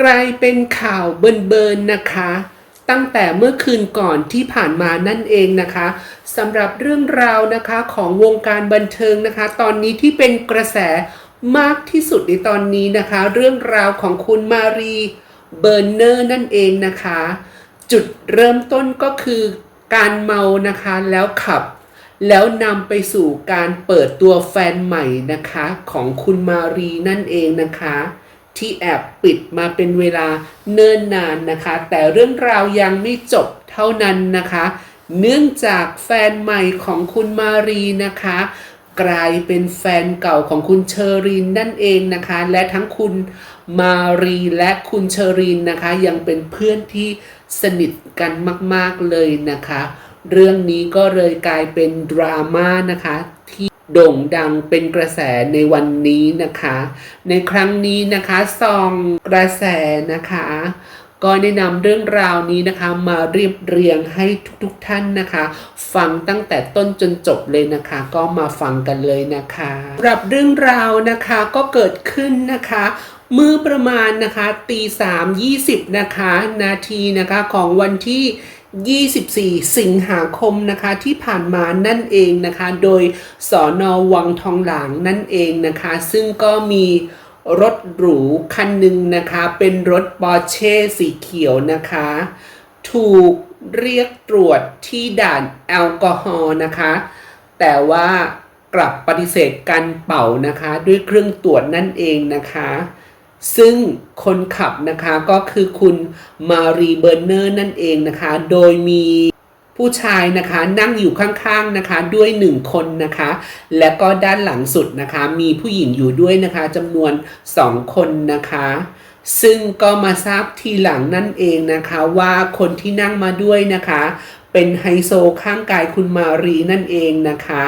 กลายเป็นข่าวเบิร์นๆนะคะ ตั้งแต่เมื่อคืนก่อนที่ผ่านมานั่นเองนะคะสำหรับเรื่องราวนะคะของวงการบันเทิงนะคะ ตอนนี้ที่เป็นกระแสมากที่สุดในตอนนี้นะคะ เรื่องราวของคุณมารีเบอร์เนอร์นั่นเองนะคะ จุดเริ่มต้นก็คือการเมานะคะแล้วขับ แล้วนำไปสู่การเปิดตัวแฟนใหม่นะคะของคุณมารีนั่นเองนะคะ ที่แอบปิดมาเป็นเวลาเนิ่นนานนะคะ แต่เรื่องราวยังไม่จบเท่านั้นนะคะ เนื่องจากแฟนใหม่ของคุณมารีนะคะ กลายเป็นแฟนเก่าของคุณเชอรีนนั่นเองนะคะ และทั้งคุณมารีและคุณเชอรีนนะคะ ยังเป็นเพื่อนที่สนิทกันมาก ๆเลยนะคะ เรื่องนี้ก็เลยกลายเป็นดราม่านะคะ โด่งดังเป็นกระแสในวันนี้นะคะ ในครั้งนี้นะคะซองกระแสนะคะ ก็ได้นำเรื่องราวนี้นะคะ มาเรียบเรียงให้ทุกๆทท่านนะคะ ฟังตั้งแต่ต้นจนจบเลยนะคะ ก็มาฟังกันเลยนะคะสำหรับเรื่องราวนะคะก็เกิดขึ้นนะคะเมื่อประมาณนะคะตีสามยี่สิบนะคะ นาทีนะคะของวันที่ 24 สิงหาคมนะคะที่ผ่านมานั่นเองนะคะ โดยสอนอวังทองหลางนั่นเองนะคะ ซึ่งก็มีรถหรูคันหนึ่งนะคะ เป็นรถปอร์เช่สีเขียวนะคะ ถูกเรียกตรวจที่ด่านแอลกอฮอล์นะคะ แต่ว่ากลับปฏิเสธการเป่านะคะ ด้วยเครื่องตรวจนั่นเองนะคะ ซึ่งคนขับนะคะก็คือคุณมารีเบอร์เนอร์นั่นเองนะคะ โดยมีผู้ชายนะคะนั่งอยู่ข้างๆนะคะด้วยหนึ่งคนนะคะ และก็ด้านหลังสุดนะคะมีผู้หญิงอยู่ด้วยนะคะจำนวนสองคนนะคะ ซึ่งก็มาทราบทีหลังนั่นเองนะคะว่าคนที่นั่งมาด้วยนะคะ เป็นไฮโซข้างกายคุณมารีนั่นเองนะคะ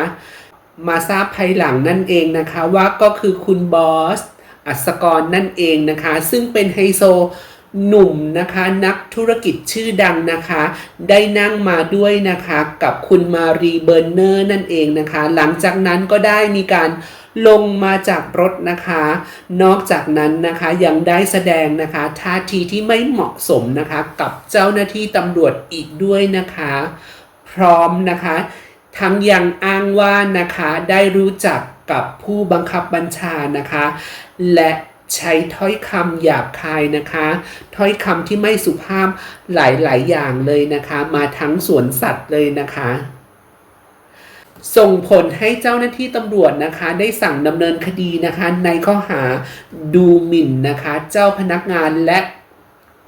มาทราบภายหลังนั่นเองนะคะว่าก็คือคุณบอส อัศกรนั่นเองนะคะ ซึ่งเป็นไฮโซหนุ่มนะคะนักธุรกิจชื่อดังนะคะ ได้นั่งมาด้วยนะคะกับคุณมารีเบอร์เนอร์นั่นเองนะคะ หลังจากนั้นก็ได้มีการลงมาจากรถนะคะ นอกจากนั้นนะคะยังได้แสดงนะคะท่าทีที่ไม่เหมาะสมนะคะ กับเจ้าหน้าที่ตำรวจอีกด้วยนะคะ พร้อมนะคะ ทั้งยังอ้างว่านะคะได้รู้จัก กับผู้บังคับบัญชานะคะ และใช้ถ้อยคำหยาบคายนะคะ ถ้อยคำที่ไม่สุภาพหลาย ๆ อย่างเลยนะคะ มาทั้งสวนสัตว์เลยนะคะส่งผลให้เจ้าหน้าที่ตำรวจนะคะ ได้สั่งดำเนินคดีนะคะ ในข้อหาดูหมิ่นนะคะ เจ้าพนักงานและ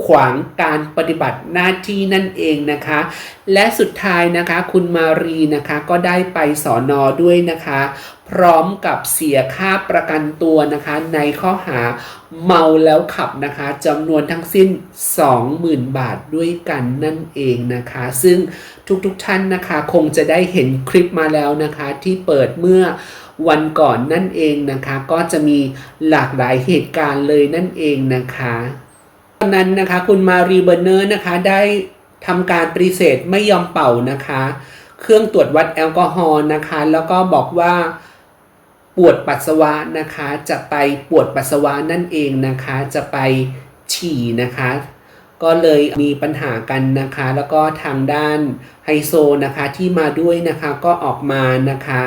ขวางการปฏิบัติหน้าที่นั่นเองนะคะ และสุดท้ายนะคะคุณมารีนะคะก็ได้ไปสอนอด้วยนะคะ พร้อมกับเสียค่าประกันตัวนะคะ ในข้อหาเมาแล้วขับนะคะจำนวนทั้งสิ้น 20,000 บาทด้วยกันนั่นเองนะคะ ซึ่งทุกๆทท่านนะคะคงจะได้เห็นคลิปมาแล้วนะคะ ที่เปิดเมื่อวันก่อนนั่นเองนะคะ ก็จะมีหลากหลายเหตุการณ์เลยนั่นเองนะคะ อนนั้นนะคะคุณมารีเบอร์เนอร์นะคะได้ทำการปฏิเสธไม่ยอมเป่านะคะ เครื่องตรวจวัดแอลกอฮอล์นะคะ แล้วก็บอกว่าปวดปัสสาวะนะคะ จะไปปวดปัสสาวะนั่นเองนะคะ จะไปฉี่นะคะ ก็เลยมีปัญหากันนะคะ แล้วก็ทางด้านไฮโซนะคะที่มาด้วยนะคะก็ออกมานะคะ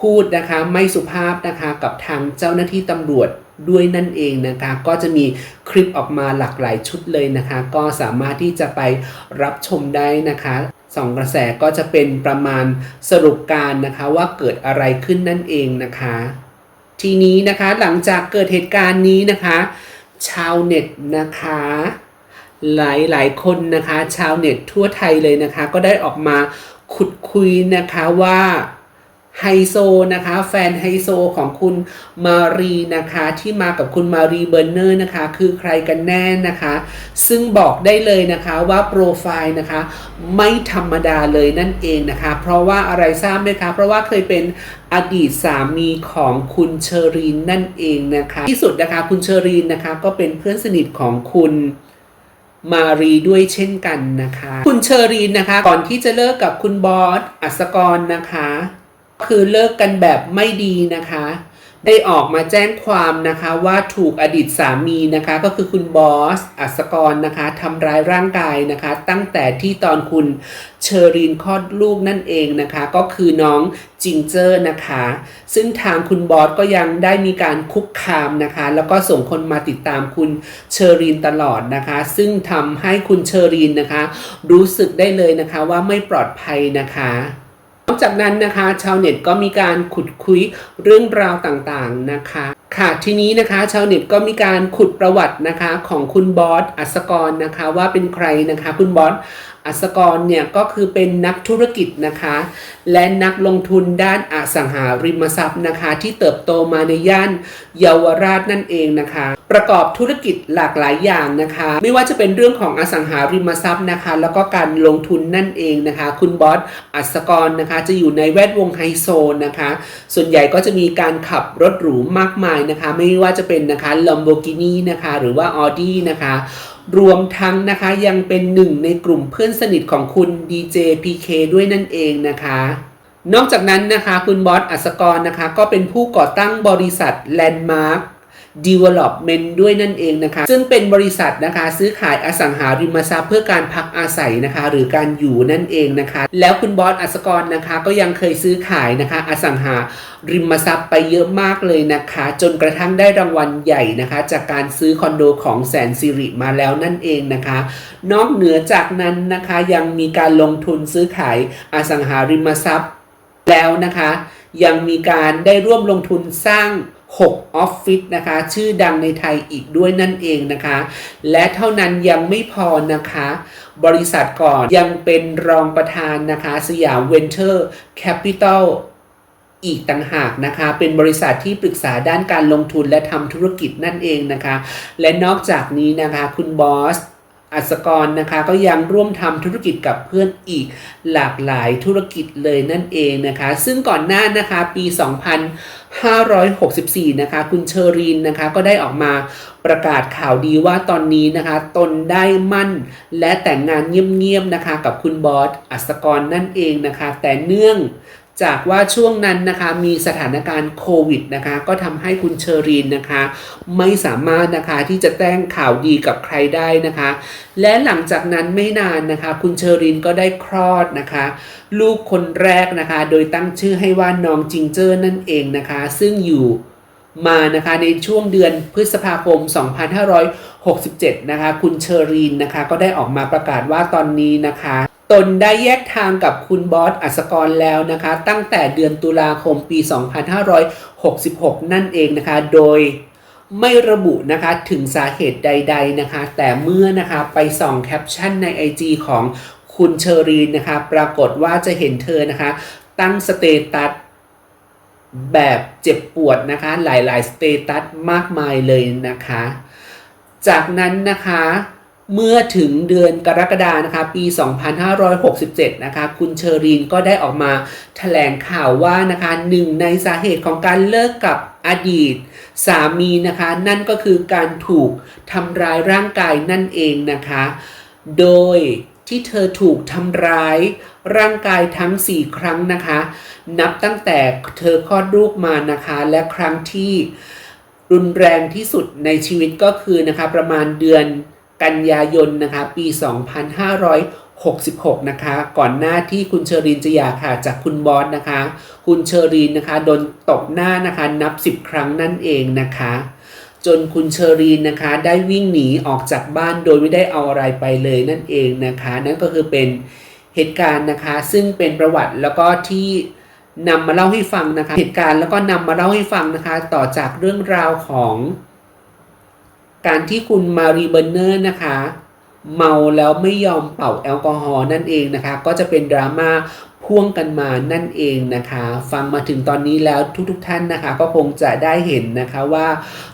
พูดนะคะไม่สุภาพนะคะกับทางเจ้าหน้าที่ตำรวจ ด้วยนั่นเองนะคะ ก็จะมีคลิปออกมาหลากหลายชุดเลยนะคะ ก็สามารถที่จะไปรับชมได้นะคะสองกระแสก็จะเป็นประมาณสรุปการนะคะว่าเกิดอะไรขึ้นนั่นเองนะคะ ทีนี้นะคะหลังจากเกิดเหตุการณ์นี้นะคะ ชาวเน็ตนะคะหลายหลายคนนะคะ ชาวเน็ตทั่วไทยเลยนะคะ ก็ได้ออกมาขุดคุยนะคะว่า ไฮโซนะคะ แฟนไฮโซของคุณมารีนะคะ ที่มากับคุณมารีเบอร์เนอร์นะคะ คือใครกันแน่นะคะ ซึ่งบอกได้เลยนะคะว่าโปรไฟล์นะคะ ไม่ธรรมดาเลยนั่นเองนะคะ เพราะว่าอะไรทราบไหมคะ เพราะว่าเคยเป็นอดีตสามีของคุณเชอรีนนั่นเองนะคะ ที่สุดนะคะคุณเชอรีนนะคะ ก็เป็นเพื่อนสนิทของคุณมารีด้วยเช่นกันนะคะ คุณเชอรีนนะคะ ก่อนที่จะเลิกกับคุณบอสอัศกรนะคะ คือเลิกกันแบบไม่ดีนะคะ ได้ออกมาแจ้งความนะคะว่าถูกอดีตสามีนะคะ ก็คือคุณบอส อัศกรนะคะทำร้ายร่างกายนะคะ ตั้งแต่ที่ตอนคุณเชอรีนคลอดลูกนั่นเองนะคะ ก็คือน้องจิงเจอร์นะคะ ซึ่งทางคุณบอสก็ยังได้มีการคุกคามนะคะ แล้วก็ส่งคนมาติดตามคุณเชอรีนตลอดนะคะ ซึ่งทำให้คุณเชอรีนนะคะ รู้สึกได้เลยนะคะว่าไม่ปลอดภัยนะคะ นอกจากนั้นนะคะชาวเน็ตก็มีการขุดคุยเรื่องราวต่างๆนะคะ ค่ะทีนี้นะคะชาวเน็ตก็มีการขุดประวัตินะคะของคุณบอสอัศกรนะคะว่าเป็นใครนะคะคุณบอส อัศกรเนี่ยก็คือเป็นนักธุรกิจนะคะ และนักลงทุนด้านอสังหาริมทรัพย์นะคะ ที่เติบโตมาในย่านเยาวราชนั่นเองนะคะ ประกอบธุรกิจหลากหลายอย่างนะคะ ไม่ว่าจะเป็นเรื่องของอสังหาริมทรัพย์นะคะ แล้วก็การลงทุนนั่นเองนะคะ คุณบอสอัศกรนะคะ จะอยู่ในแวดวงไฮโซนะคะ ส่วนใหญ่ก็จะมีการขับรถหรูมากมายนะคะ ไม่ว่าจะเป็นนะคะ Lamborghini นะคะ หรือว่า Audi นะคะ รวมทั้งนะคะยังเป็นหนึ่งในกลุ่มเพื่อนสนิทของคุณ DJ PK ด้วยนั่นเองนะคะ นอกจากนั้นนะคะคุณบอสอัศกรนะคะก็เป็นผู้ก่อตั้งบริษัท Landmark Development ด้วยนั่นเองนะคะ ซึ่งเป็นบริษัทนะคะซื้อขายอสังหาริมทรัพย์เพื่อการพักอาศัยนะคะ หรือการอยู่นั่นเองนะคะ แล้วคุณบอสอัศกรนะคะ ก็ยังเคยซื้อขายนะคะ อสังหาริมทรัพย์ไปเยอะมากเลยนะคะ จนกระทั่งได้รางวัลใหญ่นะคะ จากการซื้อคอนโดของแสนสิริมาแล้วนั่นเองนะคะ นอกเหนือจากนั้นนะคะยังมีการลงทุนซื้อขายอสังหาริมทรัพย์แล้วนะคะ ยังมีการได้ร่วมลงทุนสร้าง 6ออฟฟิศนะคะ ชื่อดังในไทยอีกด้วยนั่นเองนะคะ และเท่านั้นยังไม่พอนะคะ บริษัทก่อนยังเป็นรองประธานนะคะ สยามเวนเจอร์แคปิตอลอีกต่างหากนะคะ เป็นบริษัทที่ปรึกษาด้านการลงทุนและทำธุรกิจนั่นเองนะคะ และนอกจากนี้นะคะ คุณบอสอัศกรนะคะก็ยังร่วมทำธุรกิจกับเพื่อนอีกหลากหลายธุรกิจเลยนั่นเองนะคะ ซึ่งก่อนหน้านะคะปี 2564 นะคะ คุณเชอรีนนะคะก็ได้ออกมาประกาศข่าวดีว่าตอนนี้นะคะ ตนได้มั่นและแต่งงานเงียบๆนะคะ กับคุณบอสอัศกรนั่นเองนะคะ แต่เนื่อง จากว่าช่วงนั้นนะคะมีสถานการณ์โควิดนะคะก็ทำให้คุณเชอรีนนะคะ ไม่สามารถนะคะที่จะแจ้งข่าวดีกับใครได้นะคะ และหลังจากนั้นไม่นานนะคะ คุณเชอรีนก็ได้คลอดนะคะ ลูกคนแรกนะคะ โดยตั้งชื่อให้ว่าน้องจิงเจอร์นั่นเองนะคะ ซึ่งอยู่มานะคะในช่วงเดือนพฤษภาคม 2567 นะคะ คุณเชอรีนนะคะ ก็ได้ออกมาประกาศว่าตอนนี้นะคะ ตนได้แยกทางกับคุณบอสอัศกรแล้วนะคะ ตั้งแต่เดือนตุลาคมปี 2566 นั่นเองนะคะ โดยไม่ระบุนะคะถึงสาเหตุใด ๆนะคะ แต่เมื่อนะคะไปส่องแคปชั่นใน IG ของคุณเชอรีนนะคะ ปรากฏว่าจะเห็นเธอนะคะ ตั้งสเตตัสแบบเจ็บปวดนะคะ หลายๆ สเตตัสมากมายเลยนะคะ จากนั้นนะคะ เมื่อถึงเดือนกรกฎานะคะปี 2567 นะคะคุณเชอรีนก็ได้ออกมาแถลงข่าวว่านะคะหนึ่งในสาเหตุของการเลิกกับอดีต สามีนะคะนั่นก็คือการถูกทำร้ายร่างกายนั่นเองนะคะ โดยที่เธอถูกทำร้ายร่างกายทั้ง 4 ครั้งนะคะ นับตั้งแต่เธอคลอดลูกมานะคะ และครั้งที่รุนแรงที่สุดในชีวิตก็คือนะคะประมาณเดือน กันยายนนะคะปี 2566 นะคะ ก่อนหน้าที่คุณเชอรีนจะหย่าค่ะจากคุณบอสนะคะ คุณเชอรีนนะคะโดนตบหน้านะคะนับ 10 ครั้งนั่นเองนะคะ จนคุณเชอรีนนะคะ ได้วิ่งหนีออกจากบ้านโดยไม่ได้เอาอะไรไปเลยนั่นเองนะคะ นั่นก็คือเป็นเหตุการณ์นะคะ ซึ่งเป็นประวัติแล้วก็ที่นำมาเล่าให้ฟังนะคะ เหตุการณ์แล้วก็นำมาเล่าให้ฟังนะคะ ต่อจากเรื่องราวของ การที่คุณมารีเบอร์เนอร์นะคะเมาแล้วไม่ยอมเป่าแอลกอฮอล์นั่นเองนะคะ ก็จะเป็นดราม่าพ่วงกันมานั่นเองนะคะ ฟังมาถึงตอนนี้แล้วทุกๆทท่านนะคะ ก็คงจะได้เห็นนะคะว่า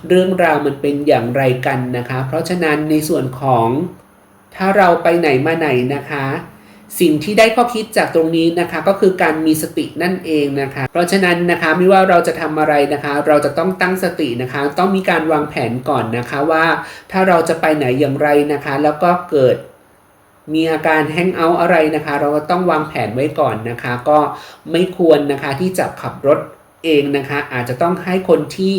เรื่องราวมันเป็นอย่างไรกันนะคะ เพราะฉะนั้นในส่วนของถ้าเราไปไหนมาไหนนะคะ สิ่งที่ได้ข้อคิดจากตรงนี้นะคะก็คือการมีสตินั่นเองนะคะ เพราะฉะนั้นนะคะไม่ว่าเราจะทำอะไรนะคะ เราจะต้องตั้งสตินะคะ ต้องมีการวางแผนก่อนนะคะว่าถ้าเราจะไปไหนอย่างไรนะคะ แล้วก็เกิดมีอาการแฮงเอาท์อะไรนะคะ เราก็ต้องวางแผนไว้ก่อนนะคะ ก็ไม่ควรนะคะที่จะขับรถ เองนะคะอาจจะต้องให้คนที่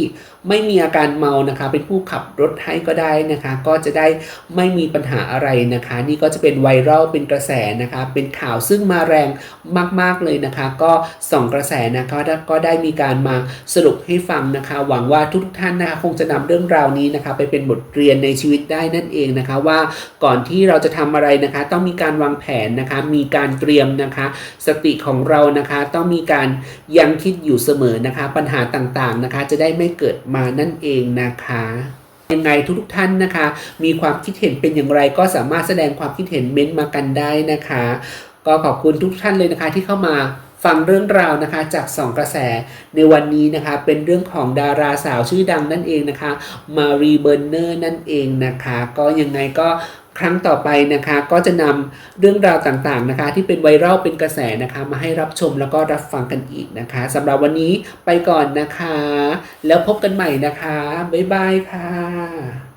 ไม่มีอาการเมานะคะ เป็นผู้ขับรถให้ก็ได้นะคะ ก็จะได้ไม่มีปัญหาอะไรนะคะ นี่ก็จะเป็นไวรัลเป็นกระแสนะคะ เป็นข่าวซึ่งมาแรงมาก ๆเลยนะคะ ก็ส่องกระแสนะคะก็ได้มีการมาสรุปให้ฟังนะคะ หวังว่าทุกท่านนะคะคงจะนำเรื่องราวนี้นะคะ ไปเป็นบทเรียนในชีวิตได้นั่นเองนะคะว่าก่อนที่เราจะทำอะไรนะคะ ต้องมีการวางแผนนะคะ มีการเตรียมนะคะ สติของเรานะคะ ต้องมีการยังคิดอยู่เสมอนะคะ ปัญหาต่างๆนะคะ จะได้ไม่เกิดมานั่นเองนะคะยังไงทุกๆท่านนะคะ มีความคิดเห็นเป็นอย่างไรก็สามารถแสดงความคิดเห็นเม้นต์มากันได้นะคะ ก็ขอบคุณทุกท่านเลยนะคะที่เข้ามาฟังเรื่องราวนะคะจากสองกระแสในวันนี้นะคะเป็นเรื่องของดาราสาวชื่อดังนั่นเองนะคะมารีเบอร์เนอร์นั่นเองนะคะ ก็ยังไงก็ ครั้งต่อไปนะคะก็จะนำเรื่องราวต่างๆนะคะ ที่เป็นไวรัลเป็นกระแสนะคะ มาให้รับชมแล้วก็รับฟังกันอีกนะคะสำหรับวันนี้ไปก่อนนะคะ แล้วพบกันใหม่นะคะ บ๊ายบายค่ะ